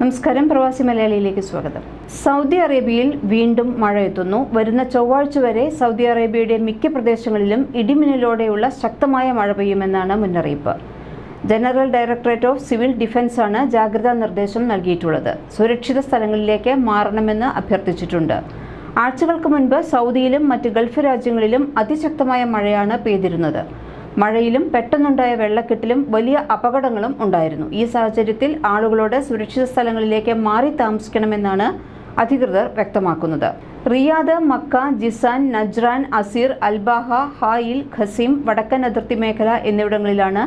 നമസ്കാരം പ്രവാസി മലയാളിയിലേക്ക് സ്വാഗതം. സൗദി അറേബ്യയിൽ വീണ്ടും മഴ എത്തുന്നു. വരുന്ന ചൊവ്വാഴ്ച വരെ സൗദി അറേബ്യയുടെ മിക്ക പ്രദേശങ്ങളിലും ഇടിമിന്നലോടെയുള്ള ശക്തമായ മഴ പെയ്യുമെന്നാണ് മുന്നറിയിപ്പ്. General directorate of civil defence ആണ് ജാഗ്രതാ നിർദ്ദേശം നൽകിയിട്ടുള്ളത്. സുരക്ഷിത സ്ഥലങ്ങളിലേക്ക് മാറണമെന്ന് അഭ്യർത്ഥിച്ചിട്ടുണ്ട്. ആഴ്ചകൾക്ക് മുൻപ് സൗദിയിലും മറ്റ് ഗൾഫ് രാജ്യങ്ങളിലും അതിശക്തമായ മഴയാണ് പെയ്തിരുന്നത്. മഴയിലും പെട്ടെന്നുണ്ടായ വെള്ളക്കെട്ടിലും വലിയ അപകടങ്ങളും ഉണ്ടായിരുന്നു. ഈ സാഹചര്യത്തിൽ ആളുകളോട് സുരക്ഷിത സ്ഥലങ്ങളിലേക്ക് മാറി താമസിക്കണമെന്നാണ് അധികൃതർ വ്യക്തമാക്കുന്നത്. Riyadh Makkah Jazan Najran Asir Al Baha Hail Qassim വടക്കൻ അതിർത്തി മേഖല എന്നിവിടങ്ങളിലാണ്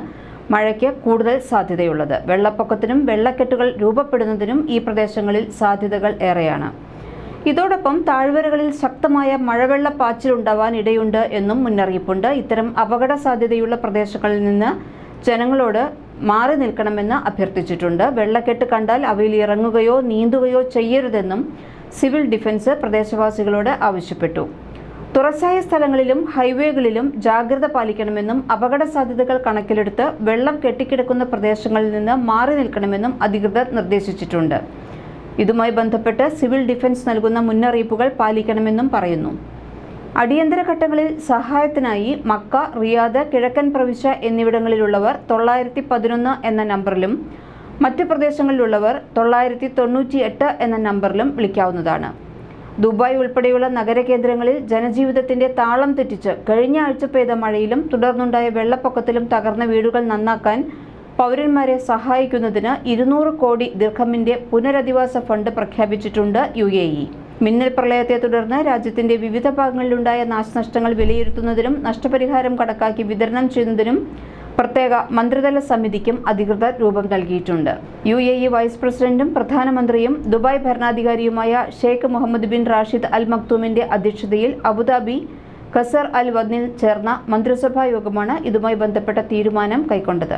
മഴയ്ക്ക് കൂടുതൽ സാധ്യതയുള്ളത്. വെള്ളപ്പൊക്കത്തിനും വെള്ളക്കെട്ടുകൾ രൂപപ്പെടുന്നതിനും ഈ പ്രദേശങ്ങളിൽ സാധ്യതകൾ ഏറെയാണ്. ഇതോടൊപ്പം താഴ്വരകളിൽ ശക്തമായ മഴവെള്ളപ്പാച്ചിലുണ്ടാവാൻ ഇടയുണ്ട് എന്നും മുന്നറിയിപ്പുണ്ട്. ഇത്തരം അപകട സാധ്യതയുള്ള പ്രദേശങ്ങളിൽ നിന്ന് ജനങ്ങളോട് മാറി നിൽക്കണമെന്ന് അഭ്യർത്ഥിച്ചിട്ടുണ്ട്. വെള്ളക്കെട്ട് കണ്ടാൽ അവയിൽ ഇറങ്ങുകയോ നീന്തുകയോ ചെയ്യരുതെന്നും സിവിൽ ഡിഫൻസ് പ്രദേശവാസികളോട് ആവശ്യപ്പെട്ടു. തുറസായ സ്ഥലങ്ങളിലും ഹൈവേകളിലും ജാഗ്രത പാലിക്കണമെന്നും അപകട സാധ്യതകൾ കണക്കിലെടുത്ത് വെള്ളം കെട്ടിക്കിടക്കുന്ന പ്രദേശങ്ങളിൽ നിന്ന് മാറി നിൽക്കണമെന്നും അധികൃതർ നിർദ്ദേശിച്ചിട്ടുണ്ട്. ഇതുമായി ബന്ധപ്പെട്ട് സിവിൽ ഡിഫൻസ് നൽകുന്ന മുന്നറിയിപ്പുകൾ പാലിക്കണമെന്നും പറയുന്നു. അടിയന്തര ഘട്ടങ്ങളിൽ സഹായത്തിനായി മക്ക റിയാദ് കിഴക്കൻ പ്രവിശ്യ എന്നിവിടങ്ങളിലുള്ളവർ തൊള്ളായിരത്തി പതിനൊന്ന് എന്ന നമ്പറിലും മറ്റ് പ്രദേശങ്ങളിലുള്ളവർ തൊള്ളായിരത്തി തൊണ്ണൂറ്റി എട്ട് എന്ന നമ്പറിലും വിളിക്കാവുന്നതാണ്. ദുബായ് ഉൾപ്പെടെയുള്ള നഗരകേന്ദ്രങ്ങളിൽ ജനജീവിതത്തിന്റെ താളം തെറ്റിച്ച് കഴിഞ്ഞ ആഴ്ച പെയ്ത മഴയിലും തുടർന്നുണ്ടായ വെള്ളപ്പൊക്കത്തിലും തകർന്ന വീടുകൾ നന്നാക്കാൻ പൗരന്മാരെ സഹായിക്കുന്നതിന് ഇരുന്നൂറ് കോടി ദീർഘമിന്റെ പുനരധിവാസ ഫണ്ട് പ്രഖ്യാപിച്ചിട്ടുണ്ട് യു എ ഇ. മിന്നൽ പ്രളയത്തെ തുടർന്ന് രാജ്യത്തിന്റെ വിവിധ ഭാഗങ്ങളിലുണ്ടായ നാശനഷ്ടങ്ങൾ വിലയിരുത്തുന്നതിനും നഷ്ടപരിഹാരം കണക്കാക്കി വിതരണം ചെയ്യുന്നതിനും പ്രത്യേക മന്ത്രിതല സമിതിക്കും അധികൃതർ രൂപം നൽകിയിട്ടുണ്ട്. യു എ ഇ വൈസ് പ്രസിഡന്റും പ്രധാനമന്ത്രിയും Dubai ഭരണാധികാരിയുമായ Sheikh Mohammed bin Rashid Al മക്തൂമിന്റെ അധ്യക്ഷതയിൽ അബുദാബി ഖസർ അൽ വദ്നിൽ ചേർന്ന മന്ത്രിസഭാ യോഗമാണ് ഇതുമായി ബന്ധപ്പെട്ട തീരുമാനം കൈക്കൊണ്ടത്.